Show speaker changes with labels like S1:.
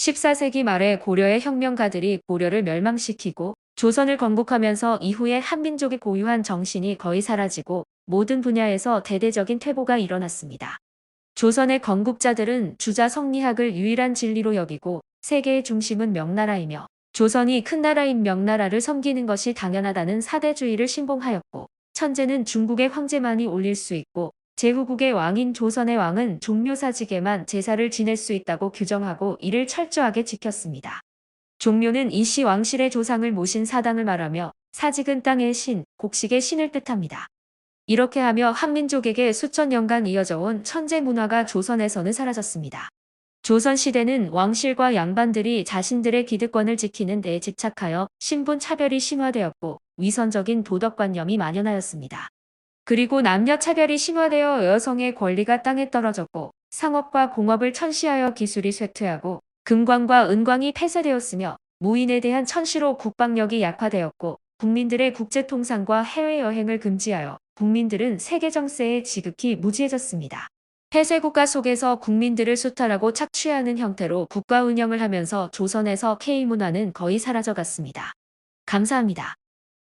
S1: 14세기 말에 고려의 혁명가들이 고려를 멸망시키고 조선을 건국하면서 이후에 한민족이 고유한 정신이 거의 사라지고 모든 분야에서 대대적인 퇴보가 일어났습니다. 조선의 건국자들은 주자 성리학을 유일한 진리로 여기고 세계의 중심은 명나라이며 조선이 큰 나라인 명나라를 섬기는 것이 당연하다는 사대주의를 신봉하였고 천재는 중국의 황제만이 올릴 수 있고 제후국의 왕인 조선의 왕은 종묘사직에만 제사를 지낼 수 있다고 규정하고 이를 철저하게 지켰습니다. 종묘는 이씨 왕실의 조상을 모신 사당을 말하며 사직은 땅의 신, 곡식의 신을 뜻합니다. 이렇게 하며 한민족에게 수천 년간 이어져 온 천재 문화가 조선에서는 사라졌습니다. 조선시대는 왕실과 양반들이 자신들의 기득권을 지키는 데 집착하여 신분 차별이 심화되었고 위선적인 도덕관념이 만연하였습니다. 그리고 남녀 차별이 심화되어 여성의 권리가 땅에 떨어졌고 상업과 공업을 천시하여 기술이 쇠퇴하고 금광과 은광이 폐쇄되었으며 무인에 대한 천시로 국방력이 약화되었고 국민들의 국제통상과 해외여행을 금지하여 국민들은 세계 정세에 지극히 무지해졌습니다. 폐쇄국가 속에서 국민들을 수탈하고 착취하는 형태로 국가 운영을 하면서 조선에서 K문화는 거의 사라져갔습니다. 감사합니다.